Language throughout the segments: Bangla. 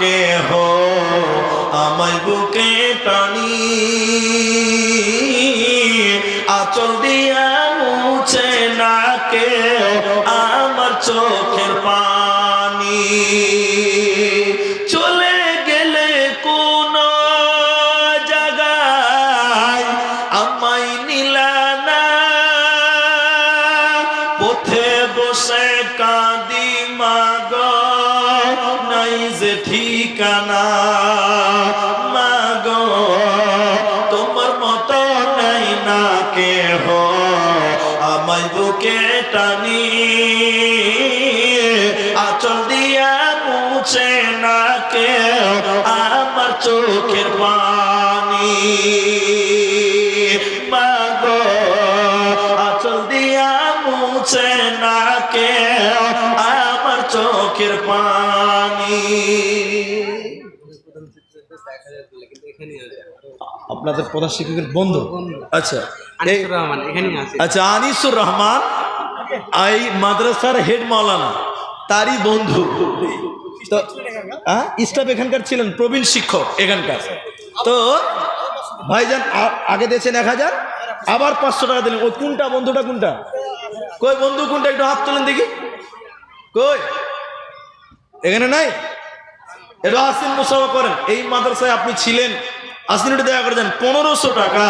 কেহ আমায় বুকে টানি। আচল দিয়া মুছে না কে আমার চোখের পানি। চলে গেলে কোন জায়গায় আমায় নিলানা পথে বসে কাঁদি মাগ। যে ঠিকানা। মাগ, তোমার মতো নাই না কেহ। আমায় বুকে টানি আচল দিয়া মুছে না কেউ আমার চোখের পানি। মাগো, আচল দিয়া মুছে না কেউ আমার চোখের পানি। আপনাদের প্রধান শিক্ষকের বন্ধু। আচ্ছা। আনিসুর রহমান আচ্ছা আনিসুর রহমান এই মাদ্রাসার হেড মাওলানা তারই বন্ধু। তো হ্যাঁ স্টাফ এখানকার ছিলেন প্রবীণ শিক্ষক এখানকার। তো ভাইজান আগে দিয়েছেন এক হাজার আবার পাঁচশো টাকা দিলেন। ওই কোনটা বন্ধুটা কোনটা? কই বন্ধু কোনটা? একটু হাত তোলেন দেখি। কই? এখানে নাই? এটা আসিন মুসাফা করেন। এই মাদ্রাসায় আপনি ছিলেন। আসিন একটু দেখা করে যান পনেরোশো টাকা।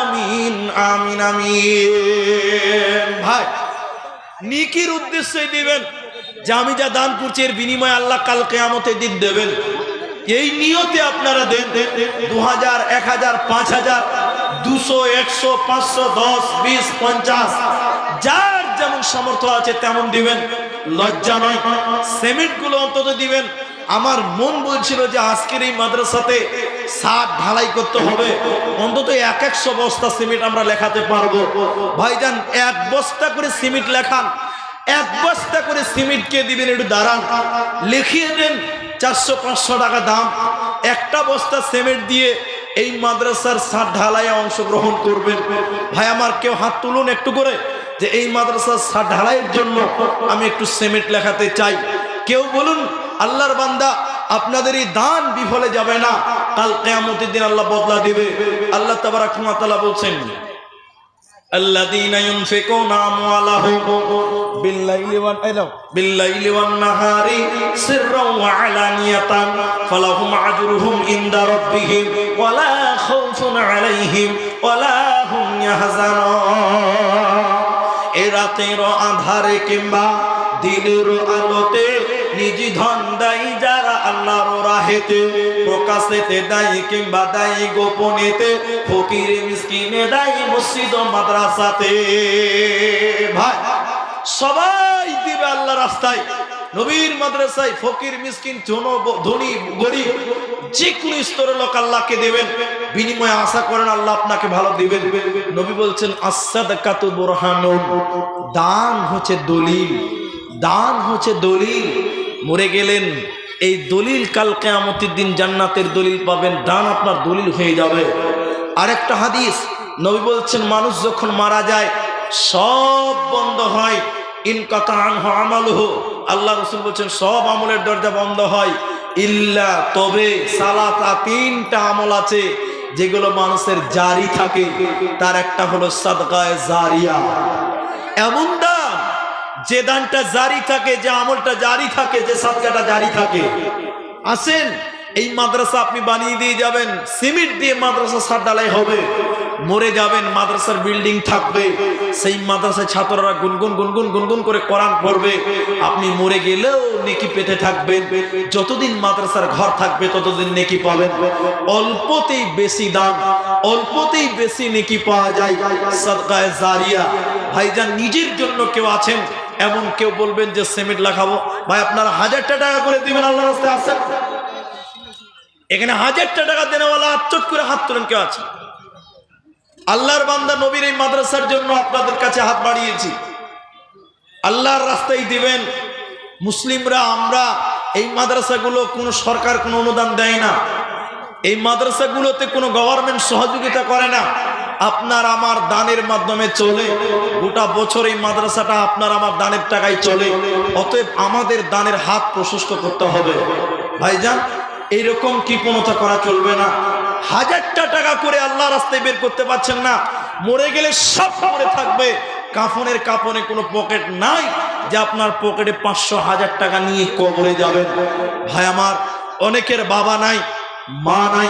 আমিন আমিন আমিন। ভাই, নিকির আমি যা দান করছি, এর বিনিময়ে আল্লাহ কাল কেয়ামতে দিন দেবেন। এই নিয়তে আপনারা দেন। দু হাজার এক হাজার, পাঁচ হাজার। দুশো, একশো, পাঁচশো, দশ, বিশ, পঞ্চাশ। যার যেমন সামর্থ্য আছে তেমন দিবেন। লজ্জা নয়। সিমেন্টগুলো অন্তত দিবেন। আমার মন বলছিল যে আজকের এই মাদ্রাসাতে সাত ঢালাই করতে হবে। অন্তত এক একশো বস্তা সিমেন্ট আমরা লেখাতে পারব। ভাইজান, এক বস্তা করে সিমেন্ট লেখান। এক বস্তা করে সিমেন্টকে দিবেন একটু দাঁড়ান। লিখিয়ে দেন চারশো, পাঁচশো টাকা দাম। একটা বস্তা সিমেন্ট দিয়ে এই মাদ্রাসার সার ঢালাইয়ে অংশগ্রহণ করবেন। ভাই, আমার কেউ হাত তুলুন একটু করে, যে এই মাদ্রাসার সার ঢালাইয়ের জন্য আমি একটু সিমেন্ট লেখাতে চাই। কেউ বলুন, আল্লাহর বান্দা, আপনাদের এই দান বিফলে যাবে না, কাল কেয়ামতের দিন আল্লাহ বদলা দিবে। আল্লাহ তাবারাক বলছেন الذين ينفقون أموالهم بالليل وال- بالليل والنهار سرا وعلانية فلهم أجرهم عند ربهم ولا خوف عليهم ولا هم يحزنون এ রাতের আধারে কিংবা দিনের আলোতে নিজ ধন দায়ী যারা আল্লাহর রাহেতে প্রকাশেতে দায়ী কিংবা দায়ী গোপনেতে, ফকির মিসকিনে দায়ী মসজিদ মাদ্রাসাতে। ভাই, সবাই দিবে আল্লাহ রাস্তায়, নবীর মাদ্রাসায় ফকির, মিসকিন ধনী, গরিব যে কোনো স্তরের লোক আল্লাহকে দেবেন। বিনিময়ে আশা করেন আল্লাহ আপনাকে ভালো দিবেন। নবী বলছেন আসাদাকাতু বুরহানুন। দান হচ্ছে দলিল, দান হচ্ছে দলিল। মরে গেলেন এই দলিল কাল কেয়ামতের দিন জান্নাতের দলিল পাবেন দান আপনার দলিল হয়ে যাবে। আরেকটা হাদিস, নবী বলছেন, মানুষ যখন মারা যায়, সব বন্ধ হয়। ইনকাতা আনহু আমালুহু। আল্লাহ রসুল বলছেন, সব আমলের দরজা বন্ধ হয়। ইল্লা তবে সালাতা তিনটা আমল আছে, যেগুলো মানুষের জারি থাকে। তার একটা হলো সাদগায়ে জারিয়া। এমন যে দানটা জারি থাকে, যে আমলটা জারি থাকে, যে সাদকাটা জারি থাকে। আসেন, এই মাদ্রাসা আপনি বানিয়ে দিয়ে যাবেন, সিমেন্ট দিয়ে মাদ্রাসা সার ডালাই হবে। মরে যাবেন, মাদ্রাসার বিল্ডিং থাকবে। সেই মাদ্রাসায় ছাত্ররা গুনগুন গুনগুন গুনগুন করে কোরআন পড়বে। আপনি মরে গেলেও নেকি পেতে থাকবেন। যতদিন মাদ্রাসার ঘর থাকবে, ততদিন নেকি পাবেন। অল্পতেই বেশি দাম, অল্পতেই বেশি নেকি পাওয়া যায়। সদকায় জারিয়া। ভাইজান, নিজের জন্য কেউ আছেন? এমন কেউ বলবেন যে সিমেন্ট লাগাবো? ভাই, আপনারা হাজারটা টাকা করে দিবেন আল্লাহ রাস্তায় আসেন এখানে হাজারটা টাকা দেনেওয়ালা চট করে হাত তোলেন কেউ আছে? আল্লাহর বান্দা নবীর এই মাদ্রাসার জন্য আপনাদের কাছে হাত বাড়িয়েছি। আল্লাহর রাস্তায় দিবেন। মুসলিমরা, আমরা এই মাদ্রাসাগুলো কোনো সরকার কোনো অনুদান দেয় না। এই মাদ্রাসাগুলোতে কোনো গভর্নমেন্ট সহযোগিতা করে না। আপনার আমার দানের মাধ্যমে চলে। গোটা বছর এই মাদ্রাসাটা আপনার আমার দানের টাকায় চলে। অতএব আমাদের দানের হাত প্রশস্ত করতে হবে। ভাইজান, এইরকম কৃপণতা করা চলবে না। হাজারটা টাকা করে আল্লাহ রাস্তায় বের করতে পারছেন না। মরে গেলে সব পড়ে থাকবে। কাফনের কাপনে কোনো পকেট নাই যে আপনার পকেটে পাঁচশো হাজার টাকা নিয়ে কবরে যাবেন। ভাই আমার, অনেকের বাবা নাই। মা নাই,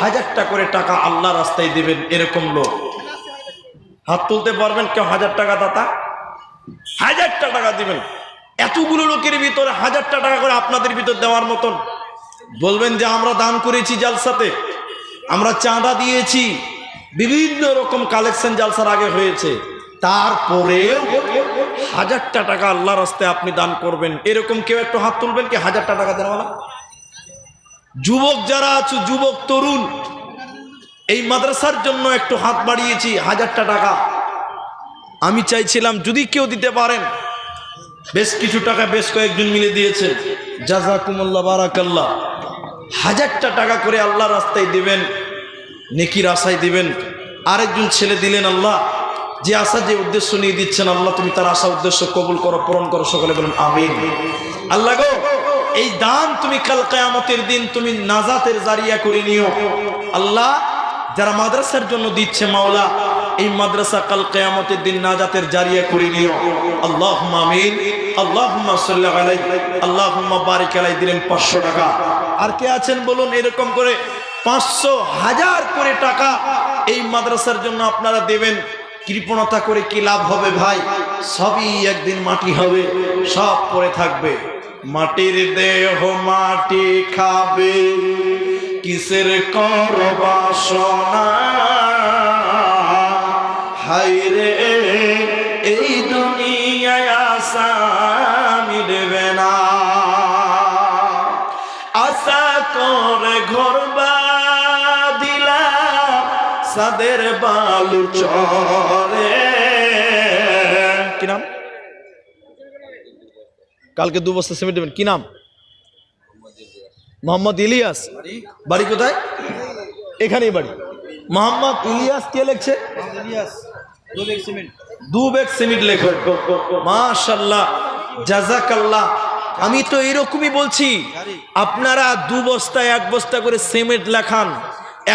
হাজারটা করে টাকা আল্লাহ রাস্তায় দেবেন এরকম লোক। হাত তুলতে পারবেন কেউ হাজার টাকা দাতা? হাজারটা টাকা দিবেন। এতগুলো লোকের ভিতরে হাজারটা টাকা করে আপনাদের ভিতর দেওয়ার মতন। বলবেন যে আমরা দান করেছি জালসাতে, আমরা চাঁদা দিয়েছি। বিভিন্ন রকম কালেকশন জালসার আগে হয়েছে। তারপরে হাজারটা টাকা আল্লাহ রাস্তায় আপনি দান করবেন। এরকম কেউ একটু হাত তুলবেন কি হাজারটা টাকা দেওয়া যুবক যারা আছো, যুবক, তরুণ, এই মাদ্রাসার জন্য একটু হাত বাড়িয়েছি, হাজারটা টাকা। আমি চাইছিলাম, যদি কেউ দিতে পারেন, বেশ কিছু টাকা, বেশ কয়েকজন মিলে দিয়েছে। জাজাকুমুল্লাহ বারাকাল্লাহ। হাজারটা টাকা করে আল্লাহ রাস্তায় দিবেন, নেকির আশায় দিবেন। আরেকজন ছেলে দিলেন আল্লাহ, যে আশা, যে উদ্দেশ্য নিয়ে দিচ্ছেন আল্লাহ, তুমি তার আশা, উদ্দেশ্য কবুল করো, পূরণ করো, সকলে বলেন, আমিন। আল্লাহ গো এই দান তুমি কাল কেয়ামতের দিন তুমি নাজাতের জারিয়া করে নিও। আল্লাহ, যারা মাদ্রাসার জন্য দিচ্ছে মাওলা, এই মাদ্রাসা কাল কেয়ামতের দিন নাজাতের জারিয়া করে নিও। আল্লাহ আমিন আল্লাহ আলাই আল্লাহ বারিক আলাই দিলেন পাঁচশো টাকা। আর কে আছেন বলুন এরকম করে পাঁচশো হাজার করে টাকা এই মাদ্রাসার জন্য আপনারা দেবেন। কৃপণতা করে কি লাভ হবে ভাই? সবই একদিন মাটি হবে, সব পরে থাকবে। মাটির দেহ মাটি খাবে, কিসের কর বাসনা? হাইরে এই দুনিয়ায় আশা মিটবে না। আশা করে ঘর দিলাম সাদের বালু চরে কি কালকে দু বস্তা সিমেন্ট দেবেন কি নাম? মোহাম্মদ ইলিয়াস। বাড়ি কোথায়? এখানেই বাড়ি। মোহাম্মদ ইলিয়াস কে লিখছে? দু ব্যাগ সিমেন্ট লেখো। মাশাল্লাহ জাজাকাল্লাহ আমি তো এরকমই বলছি, আপনারা দু বস্তা এক বস্তা করে সিমেন্ট লেখান।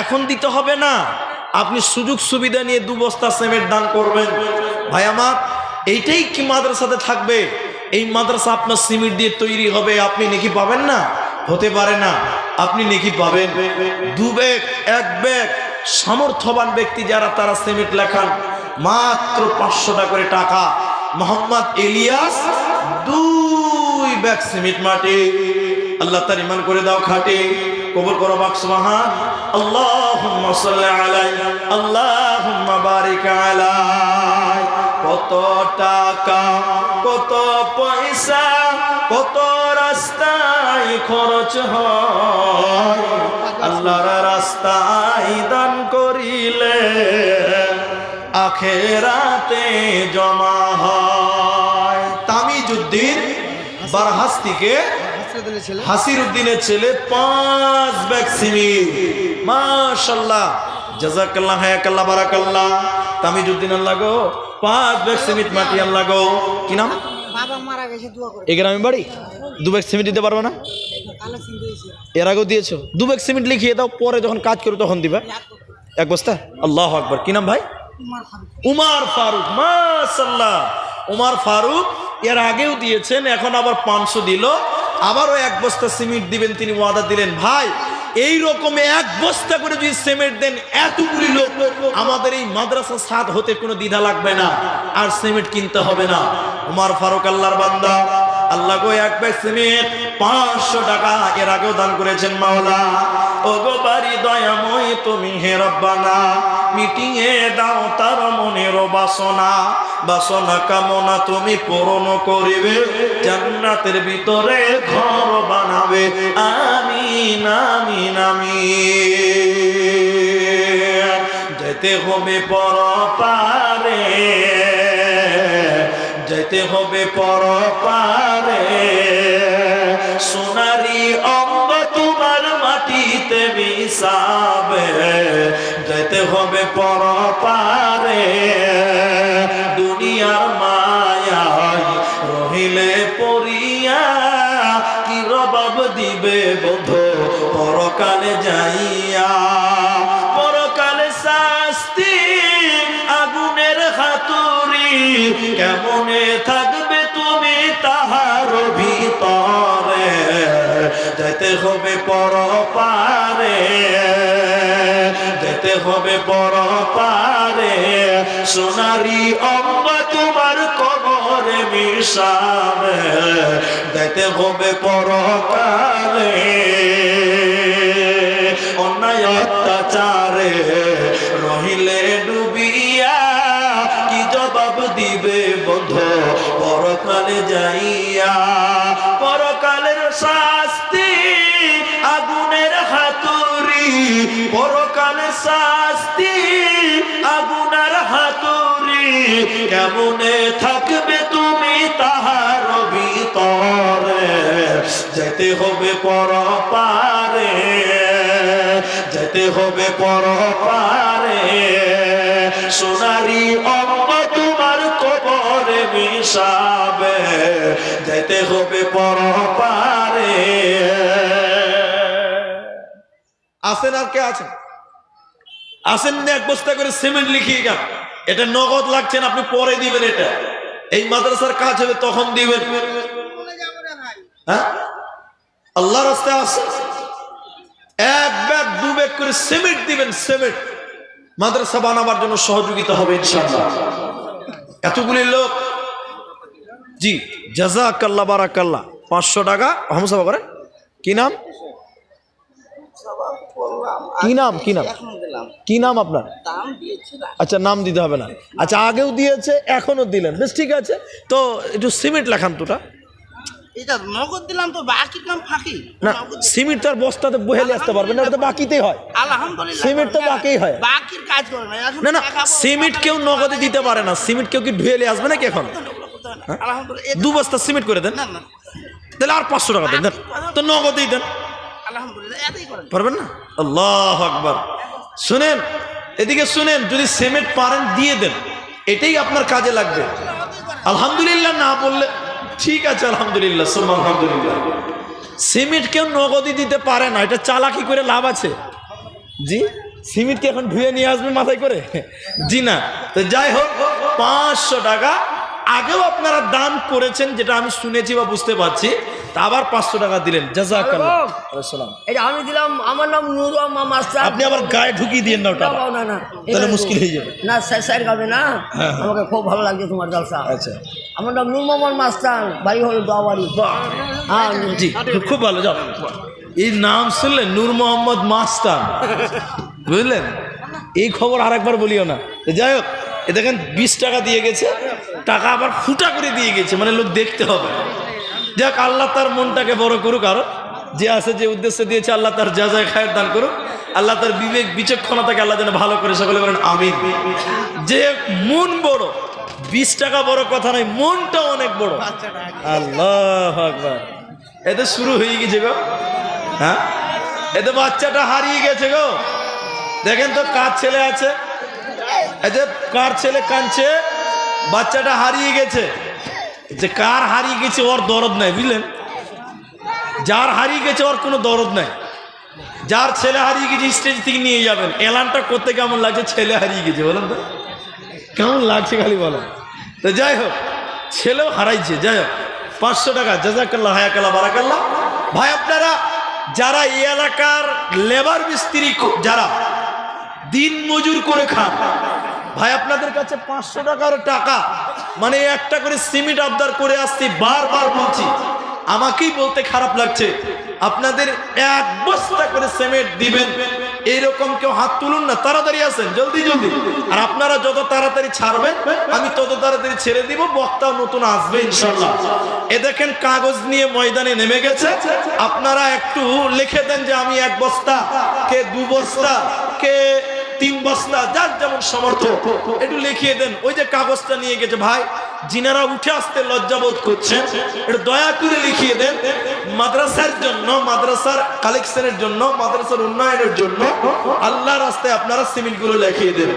এখন দিতে হবে না। আপনি সুযোগ সুবিধা নিয়ে দু বস্তা সিমেন্ট দান করবেন। ভাই আমার, এইটাই কি মাদ্রাসাতে থাকবে? এই মাদ্রাসা আপনার সিমেন্ট দিয়ে তৈরি হবে, আপনি নাকি পাবেন না? হতে পারে না, আপনি নাকি পাবেন। দু ব্যাগ এক ব্যাগ সামর্থ্যবান ব্যক্তি যারা তারা সিমেন্ট লেখান, মাত্র পাঁচশো টাকা করে টাকা। মোহাম্মদ এলিয়াস, দুই ব্যাগ সিমেন্ট মাটি। আল্লাহ তার ইমান করে দাও খাটে। কবর করো বাক্স মহান আল্লাহুম্মা সাল্লি আলাই আলাই কত টাকা, কত পয়সা, কত রাস্তায় খরচ হয়। আল্লাহর রাস্তায় দান করিলে আখেরাতে জমা হয়। তামিজুদ্দিন বারহাস থেকে হাসির উদ্দিনের ছেলে, পাঁচ ব্যাগ সিমিট মাশাল্লাহ জাজাকাল্লাহ হায়াকাল্লাহ, বারাকাল্লাহ। তামিজুদ্দিন আল্লাহ গো পাঁচ ব্যাগ সিমিট মাটি আল্লাহ গো। কি নাম? এই গ্রামে বাড়ি? দু ব্যাগ সিমেন্ট দিতে পারব না? এর আগেও দিয়েছ। দু ব্যাগ সিমেন্ট লিখিয়ে দাও পরে যখন কাজ করো তখন দিবা। এক বস্তা? আল্লাহ আকবর। কি নাম ভাই? উমার ফারুক। উমার মাশাল্লাহ উমার ফারুক এর আগেও দিয়েছেন এখন আবার পাঁচশো দিল। আবারও এক বস্তা সিমেন্ট দিবেন তিনি ওয়াদা দিলেন। ভাই এই রকমে এক বস্তা করে যদি সিমেন্ট দেন, এতগুলি লোক আমাদের এই মাদ্রাসা সাদ হতে কোনো দ্বিধা লাগবে না। আর সিমেন্ট কিনতে হবে না। উমার ফারুক আল্লাহর বান্দা আল্লাহ গো, এক ব্যাগ পাঁচশো টাকা এর আগেও দান করেছেন মাওলা। ও গো বাড়ি দয়াময়, তুমি হে রব্বানা, মিটিংয়ে দাও তার মনের বাসনা। বাসনা কামনা তুমি পূরণ করিবে, জান্নাতের ভিতরে ঘর বানাবে। আমিন আমিন আমিন। যেতে হবে পর পারে, যেতে হবে পর পারে। যেতে হবে পর পারে দুনিয়ার মায়ায় রহিলে পড়িয়া কি রবাব দিবে বোধ? পরকালে যাইয়া, পরকালে শাস্তি আগুনের হাতুরি কেমনে থাকবে তুমি তাহার ভিতরে? যেতে হবে পর পারে যেতে হবে পর পারে। সোনারি অঙ্গ তোমার কবরে মিশাবে। যেতে হবে পরকালে অন্যায় অত্যাচারে রহিলে ডুবিয়া কি জবাব দিবে বন্ধ? পরকালে যাইয়া পরকালে শাস্তি, আগুনের হাতুরি কেমনে থাকবে তুমি তাহার ভিতরে? যেতে হবে পর পারে যেতে হবে পর পারে সোনারি অঙ্গ তোমার কবরে মিশাবে, যেতে হবে পর পারে আসেন আর কে আছেন? আসেন না, এক বস্তা করে সিমেন্ট লিখিয়ে গেল। এটা নগদ লাগছেন আপনি পরে দিবেন এটা। এই মাদ্রাসার কাজ হবে তখন দিবেন। হ্যাঁ? আল্লাহ রাস্তায় আসে এক ব্যাগ, দু ব্যাগ করে সিমেন্ট দিবেন, সিমেন্ট। মাদ্রাসা বানাবার জন্য সহযোগিতা হবে, ইনশাআল্লাহ। এতগুলি লোক। জি জাজাকাল্লাহ বারাকাল্লাহ। পাঁচশো টাকা হামসাবা করেন কি নাম? কি নাম? কি নাম? কি নাম আপনার? আচ্ছা নাম দিতে হবে না। আচ্ছা আগেও দিয়েছে এখনও দিলেন। বেশ ঠিক আছে। তো একটু সিমেন্ট লেখান তোটা এটা নগদ দিলাম তো ফাঁকি। না সিমেন্ট তার বস্তাতে বহেলে আসতে পারবেন না তো বাকিতেই হয়। আলহামদুলিল্লাহ। সিমেন্ট তো বাকিই হয়। বাকির কাজ করে না। না সিমেন্ট কেউ নগদে দিতে পারে না। সিমেন্ট কেউ কি ঢুয়েলে আসবে নাকি এখন? হয় দু বস্তা সিমেন্ট করে দেন। তাহলে আর পাঁচশো টাকা দেন তো নগদেই দেন। পারবেন না? আল্লাহ আকবার। শুনেন, এদিকে শুনেন, যদি সিমেন্ট পারেন দিয়ে দেন, এটাই আপনার কাজে লাগবে। আলহামদুলিল্লাহ না বললে, ঠিক আছে, আলহামদুলিল্লাহ আলহামদুলিল্লাহ। সিমেন্ট কেউ নগদি দিতে পারে না, এটা চালাকি করে লাভ আছে। জি? সিমেন্টকে এখন ধুয়ে নিয়ে আসবে মাথায় করে? জি না। তো যাই হোক, পাঁচশো টাকা আগেও আপনারা দান করেছেন, যেটা আমি শুনেছি বা বুঝতে পারছি। তা আবার পাঁচশো টাকা দিলেন। আমি দিলাম আমার নাম নুর মাস্টার আপনি আবার গায়ে ঢুকিয়ে দিয়েন না ওটা না, না তাহলে মুশকিল হয়ে যাবে। না স্যার স্যার গাবে না। হ্যাঁ, হ্যাঁ। আমাকে খুব ভালো লাগছে তোমার জলসা। আচ্ছা। আমার নাম নূর মোহাম্মদ মাস্টার বাড়ি হলো দোয়াবাড়ি। হ্যাঁ জি খুব ভালো যাও। এই নাম শুনলেন নূর মোহাম্মদ মাস্তান। বুঝলেন? এই খবর আর একবার বলিও না। যাই হোক এ দেখেন বিশ টাকা দিয়ে গেছে টাকা আবার ফুটা করে দিয়ে গেছে মানে লোক দেখতে হবে। যাক, আল্লাহ তার মনটাকে বড় করুক আরও। যে আছে, যে উদ্দেশ্যে দিয়েছে, আল্লাহ তার যা যা খায়ের দান করুক। আল্লাহ তার বিবেক বিচক্ষণতাকে আল্লাহ যেন ভালো করে সকলে বলেন, আমিন। যে মন বড়, বিশ টাকা বড় কথা নয় মনটা অনেক বড়। আল্লাহ আকবার। এতে শুরু হয়ে গেছে গো। হ্যাঁ? এতে বাচ্চাটা হারিয়ে গেছে গো। দেখেন তো কার ছেলে আছে। যে কার ছেলে কাঁদছে, বাচ্চাটা হারিয়ে গেছে। যে কার হারিয়ে গেছে ওর দরদ নাই, বুঝলেন? যার হারিয়ে গেছে ওর কোনো দরদ নাই। যার ছেলে হারিয়ে গেছে স্টেজ থেকে নিয়ে যাবেন। এলানটা করতে কেমন লাগছে? ছেলে হারিয়ে গেছে, বলেন তো। কেমন লাগছে খালি বলো তো যাই হোক, ছেলেও হারাইছে, যাই হোক। পাঁচশো টাকা, জাজাকাল্লাহ, হায়াকাল্লাহ, বারাকাল্লাহ। ভাই, আপনারা যারা এই এলাকার লেবার মিস্ত্রি যারা দিন মজুর করে খান ভাই, আপনাদের কাছে পাঁচশো টাকার টাকা মানে একটা করে সিমেন্ট আবদার করে আসছি, বারবার বলছি। আমাকেই বলতে খারাপ লাগছে। আপনাদের এক বস্তা করে সিমেন্ট দিবেন, এইরকম কেউ হাত তুলুন না, তাড়াতাড়ি আসেন, জলদি জলদি। আর আপনারা যত তাড়াতাড়ি ছাড়বেন, আমি তত তাড়াতাড়ি ছেড়ে দিব বক্তাও নতুন আসবে ইনশাল্লাহ এ দেখেন, কাগজ নিয়ে ময়দানে নেমে গেছে। আপনারা একটু লিখে দেন যে আমি এক বস্তা, কে দু বস্তা, কে তিন বস্তা, যার যেমন সমর্থ একটু লিখিয়ে দেন, ওই যে কাগজটা নিয়ে গেছে, ভাই, জিনারা উঠে আসতে লজ্জাবোধ করছেন। এটা দয়া করে লিখিয়ে দেন, মাদ্রাসার জন্য, মাদ্রাসার কালেকশনের জন্য, মাদ্রাসার উন্নয়নের জন্য আল্লাহ রাস্তায় আপনারা সিমিলগুলো লিখিয়ে দেন